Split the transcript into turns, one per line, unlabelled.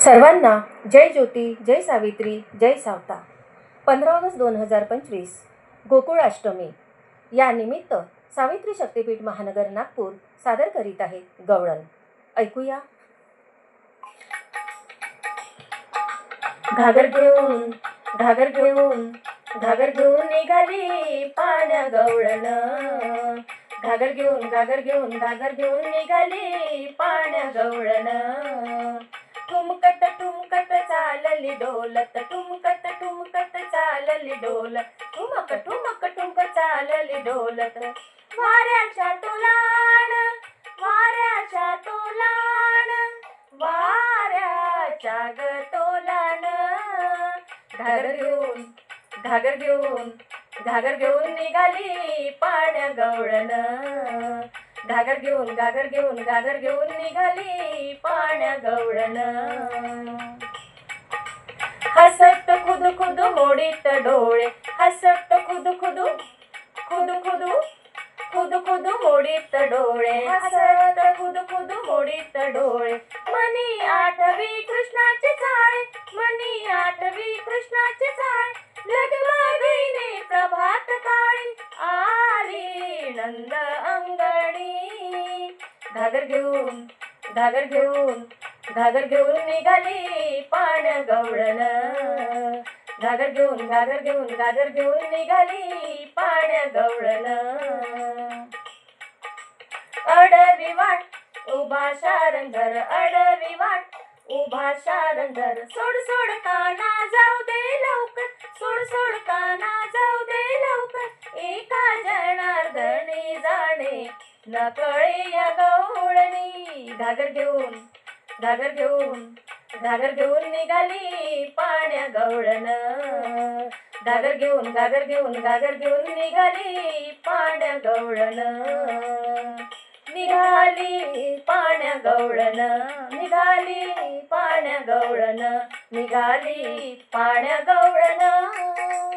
सर्वांना जय ज्योती जय सावित्री जय सावता. पंधरा ऑगस्ट दोन हजार पंचवीस गोकुळ अष्टमी. या निमित्त सावित्री शक्तीपीठ महानगर नागपूर सादर करीत आहे गवळण. ऐकूया. घागर घेऊन घागर घेऊन घागर घेऊन निघाली पाण्या गवळण. घागर घेऊन घागर घेऊन घागर घेऊन निघाली पाण्या गवळण. ठुमकत ठुमकत चालली डोलत ठुमकत ठुमकत चालली डोलत ठुमक ठुमक ठुमक चालली डोलत वाऱ्याच्या तोलाण वाऱ्याच्या तोलाण वाऱ्याच्या ग तोलाण घागर घेऊन घागर घेऊन घागर घेऊन निघाली पाण्या गवळण घागर घेऊन घागर घेऊन घागर घेऊन निघाली पाण्या गवळण हसत खुद खुद मोडीत डोळे हसत खुद खुद खुद खुद खुद खुद मोडीत डोळे हसत खुद खुद मोडीत डोळे मनी आठवी अंगडी धागर घागर घेऊन घागर घेऊन घागर घेऊन निघाली पाण गवळण. घागर घेऊन घागर घेऊन घागर घेऊन निघाली पाण गवळण. अडवी वाट उभा शारंगर अडवी वाट उभा शारंगर सोड सोड काना जाऊ न कळे या गवळणी. घागर घेऊन घागर घेऊन घागर घेऊन निघाली पाण्या गवळण. घागर घेऊन घागर घेऊन घागर घेऊन निघाली पाण्या गवळण. निघाली पाण्या गवळण निघाली पाण्या गवळण निघाली पाण्या गवळण.